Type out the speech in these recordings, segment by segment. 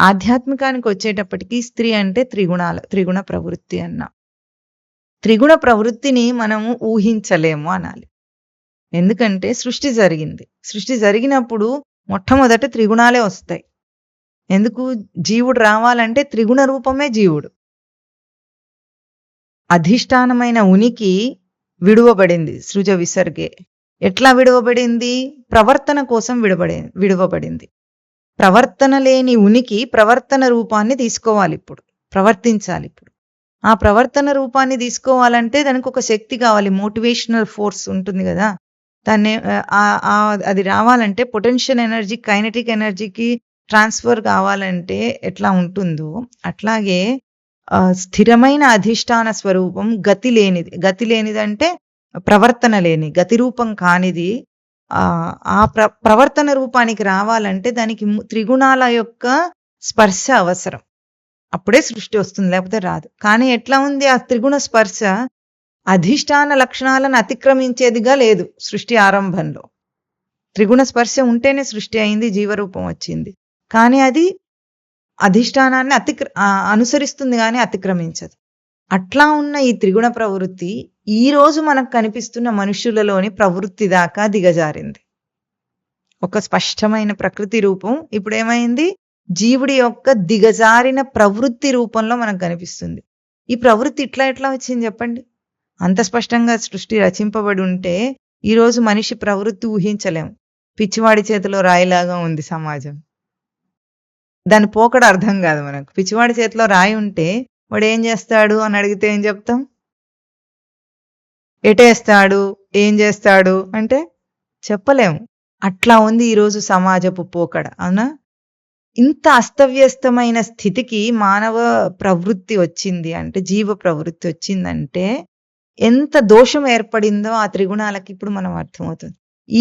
ఆధ్యాత్మికానికి వచ్చేటప్పటికి స్త్రీ అంటే త్రిగుణాల త్రిగుణ ప్రవృత్తి అన్న త్రిగుణ ప్రవృత్తిని మనము ఊహించలేము అనాలి. ఎందుకంటే సృష్టి జరిగింది. సృష్టి జరిగినప్పుడు మొట్టమొదట త్రిగుణాలే వస్తాయి. ఎందుకు? జీవుడు రావాలంటే త్రిగుణ రూపమే జీవుడు. అధిష్టానమైన ఉనికి విడువబడింది సృజ విసర్గే. ఎట్లా విడువబడింది? ప్రవర్తన కోసం విడబడి విడువబడింది. ప్రవర్తన లేని ఉనికి ప్రవర్తన రూపాన్ని తీసుకోవాలి ఇప్పుడు ప్రవర్తించాలి ఇప్పుడు ఆ ప్రవర్తన రూపాన్ని తీసుకోవాలంటే దానికి ఒక శక్తి కావాలి. మోటివేషనల్ ఫోర్స్ ఉంటుంది కదా దాన్ని అది రావాలంటే పొటెన్షియల్ ఎనర్జీ కైనటిక్ ఎనర్జీకి ట్రాన్స్‌ఫర్ కావాలంటే ఎట్లా ఉంటుందో అట్లాగే స్థిరమైన అధిష్టాన స్వరూపం గతి లేనిది. గతి లేనిదంటే ప్రవర్తన లేని, గతి రూపం కానిది ఆ ప్ర ప్రవర్తన రూపానికి రావాలంటే దానికి త్రిగుణాల యొక్క స్పర్శ అవసరం. అప్పుడే సృష్టి వస్తుంది. లేకపోతే రాదు. కానీ ఎట్లా ఉంది ఆ త్రిగుణ స్పర్శ? అధిష్టాన లక్షణాలను అతిక్రమించేదిగా లేదు సృష్టి ఆరంభంలో. త్రిగుణ స్పర్శ ఉంటేనే సృష్టి అయింది. జీవరూపం వచ్చింది. కానీ అది అధిష్టానాన్ని అతిక్ర అనుసరిస్తుంది కానీ అతిక్రమించదు. అట్లా ఉన్న ఈ త్రిగుణ ప్రవృత్తి ఈరోజు మనకు కనిపిస్తున్న మనుషులలోని ప్రవృత్తి దాకా దిగజారింది. ఒక స్పష్టమైన ప్రకృతి రూపం ఇప్పుడేమైంది? జీవుడి యొక్క దిగజారిన ప్రవృత్తి రూపంలో మనకు కనిపిస్తుంది. ఈ ప్రవృత్తి ఇట్లా ఎట్లా వచ్చింది చెప్పండి? అంత స్పష్టంగా సృష్టి రచింపబడి ఉంటే ఈరోజు మనిషి ప్రవృత్తి ఊహించలేం. పిచ్చివాడి చేతిలో రాయిలాగా ఉంది సమాజం. దాని పోకడ అర్థం కాదు మనకు. పిచ్చివాడి చేతిలో రాయి ఉంటే వాడు ఏం చేస్తాడు అని అడిగితే ఏం చెప్తాం? ఎటేస్తాడు? ఏం చేస్తాడు? అంటే చెప్పలేము. అట్లా ఉంది ఈరోజు సమాజపు పోకడ. అవునా? ఇంత అస్తవ్యస్తమైన స్థితికి మానవ ప్రవృత్తి వచ్చింది అంటే జీవ ప్రవృత్తి వచ్చిందంటే ఎంత దోషం ఏర్పడిందో ఆ త్రిగుణాలకి ఇప్పుడు మనం అర్థమవుతుంది.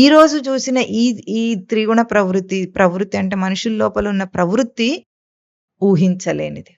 రోజు చూసిన ఈ ఈ త్రిగుణ ప్రవృత్తి, ప్రవృత్తి అంటే మనుషుల లోపల ఉన్న ప్రవృత్తి ఊహించలేనిది.